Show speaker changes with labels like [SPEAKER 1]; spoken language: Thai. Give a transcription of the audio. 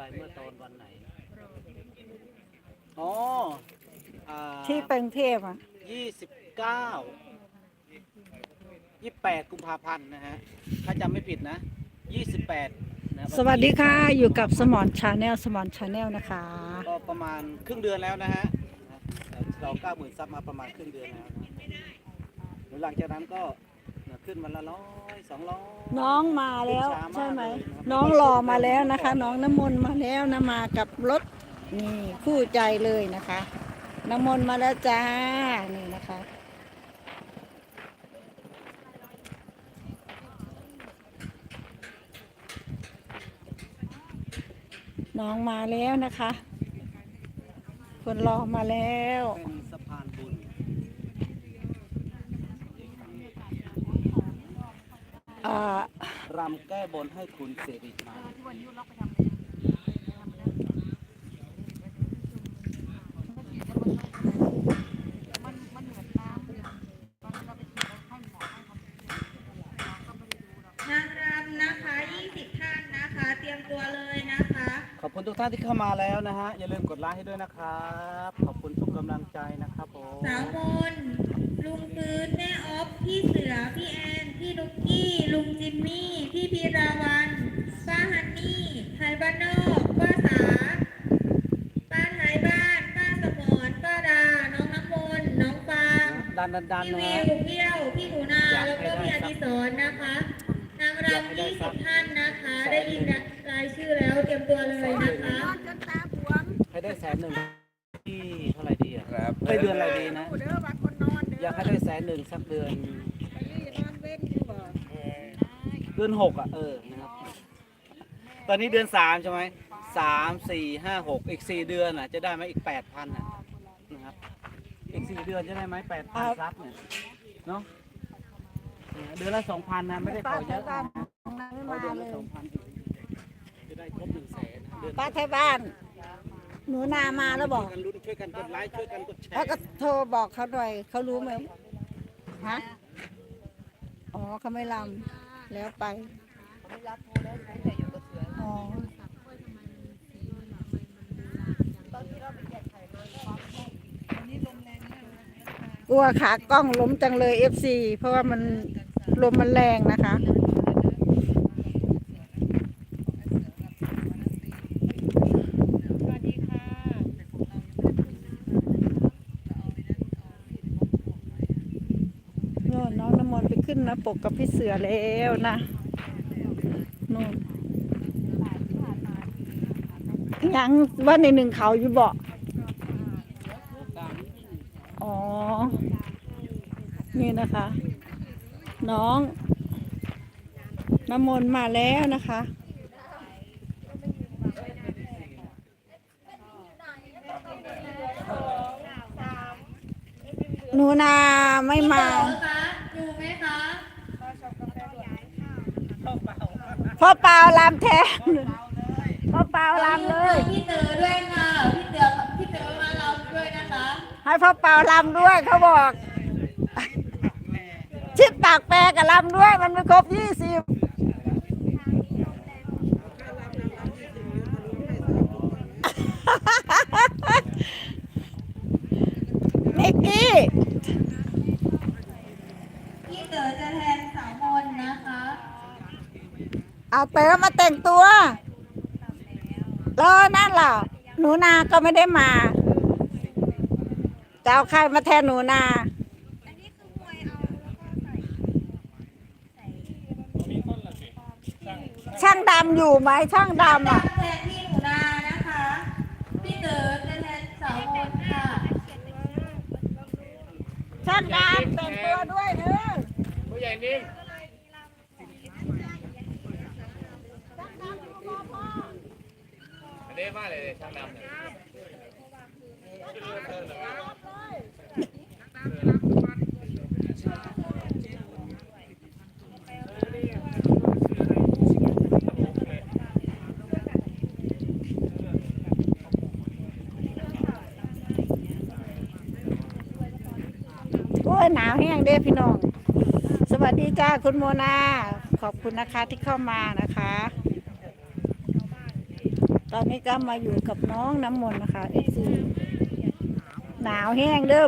[SPEAKER 1] ไปเมื่อตอนวันไหนนะอ๋ออ่า
[SPEAKER 2] ที่ไปกรุงเทพอะ
[SPEAKER 1] ยี่สิบเก้ายี่แปดกุมภาพันธ์นะฮะ ถ้าจำไม่ผิดนะยี่สิบแปดนะ
[SPEAKER 2] สวัสดีค่ะอยู่กับสมอนชาแนลสมอนชาแนลนะคะ
[SPEAKER 1] ก็ประมาณครึ่งเดือนแล้วนะฮะเราเก้าหมื่นซับมาประมาณครึ่งเดือนแล้วนะหรือหลังจากนั้นก็ ขึ้นวันละร้อยสองร้อย
[SPEAKER 2] น้องมาแล้วใช่ไหม น้องรอมาแล้วนะคะ น้องน้ำมนต์มาแล้วนะมากับรถนี่คู่ใจเลยนะคะ น้ำมนต์มาแล้วจ้านี่นะคะน้องมาแล้วนะคะ คนรอมาแล้ว
[SPEAKER 1] เป็นสะพานบุญ
[SPEAKER 2] อ่า รำ
[SPEAKER 1] แก้บนให้คุณสิริชัย
[SPEAKER 3] นางรำนะคะ 20 ท่านนะคะ เตรียมตัวเลยนะคะ
[SPEAKER 1] ขอบคุณ ทุกท่านที่เข้ามาแล้วนะฮะ อย่าลืมกดไลค์ให้ด้วยนะครับ ขอบคุณทุกกำลังใจนะครับผม
[SPEAKER 3] สาวมนลุงปืนแม่ออฟพี่เสือพี่แอนพี่นุกกี้ลุงจิมมี่พี่พีราวันป้าฮันนี่ไทยบ้านนอกป้าสาป้าไทยบ้านป้าสมรป้าดา น้องน้ำมนต์น้องฟาง
[SPEAKER 1] ดันดันดัน
[SPEAKER 3] พี่
[SPEAKER 1] นะ
[SPEAKER 3] วิ
[SPEAKER 1] ฮะ
[SPEAKER 3] วพี่เอี้ยวพี่หนูนาแล้วก็พี่อดิศรนะคะนางรำ20ท่านนะคะ ได้ยิน รายชื่อแล้วเตรียมตัวเลยนะคะ
[SPEAKER 1] ให้ได้แสนหนึ่งที่เท่าไหร่ดีอะ
[SPEAKER 4] ครับ
[SPEAKER 1] ให้เดือนอะไรดีนะ อยากให้ได้แสนหนึ่งสักเดือน เดือนหกอะเออนะครับตอนนี้เดือนสามใช่ไหมสามสี่ห้าหกอีกสี่เดือนอะ จะได้ไหมอีกแปดพันอะนะครับ อีกสี่เดือนจะได้ไหมแปดพันซับเนี่ยเนาะเนี่ยเดือนละสองพันนะไม่ได้ขอเยอะนะขอเดือนละสองพัน
[SPEAKER 2] ป้าไทยบ้าน หนูนามาแล้วบอก
[SPEAKER 1] ช่วยกันลุ้นช่วยกันกดไลค์ช่วยกันกดแช
[SPEAKER 2] แล้ว
[SPEAKER 1] ร์
[SPEAKER 2] ก็โทรบอกเขาหน่อยเขารู้ไหมฮะอ๋อเขาไม่ลำแล้วไปอ๋อกลัวขากล้องล้มจังเลย FC เพราะว่ามันลมมันแรงนะคะ โน่นน้องน้ำมนต์ไปขึ้นนะปกกับพี่เสือแล้วนะโน่นยังว่าในหนึ่งเขาอยู่เบอกอ๋อ นี่นะคะ น้องน้ำมนต์มาแล้วนะคะหนูนาไม่มา
[SPEAKER 3] พี่เต๋อคะอยู่ไหมคะ
[SPEAKER 2] พ่อเปล่าลำแทนพ่อเปล่าลำเลย
[SPEAKER 3] พี่เต๋อด้วยค่ะ พี่เต๋อพี่เต๋อมาเราด้วยนะคะ
[SPEAKER 2] ให้พ่อเปล่าลำด้วยเขาบอก ชิดปากแปรกับลำด้วยมันไม่ครบยี่สิบนิกกี้
[SPEAKER 3] พี่เต๋อจะแทนสาวมนนะคะ
[SPEAKER 2] เอาเต๋อมาแต่งตัว แล้วนั่นเหรอหนูนาก็ไม่ได้มา จะเอาใครมาแทนหนูนา ช่างดำอยู่ไหมช่างดำอะ
[SPEAKER 3] แทนพี่หนูนานะคะ พี่เต๋อจะแทนสาวมนค่ะ
[SPEAKER 2] ช่างดำแต่งตัวด้วยเนอะ
[SPEAKER 4] ผู้ใหญ่นิ่ม อันนี้มาเลยช่างดำเนี่ย
[SPEAKER 2] โอ้ยหนาวแห้งเด้พี่น้อง สวัสดีจ้าคุณโมนา ขอบคุณนะคะที่เข้ามานะคะ ตอนนี้ก็มาอยู่กับน้องน้ำมนต์นะคะเอซีหนาวแห้งเด้อ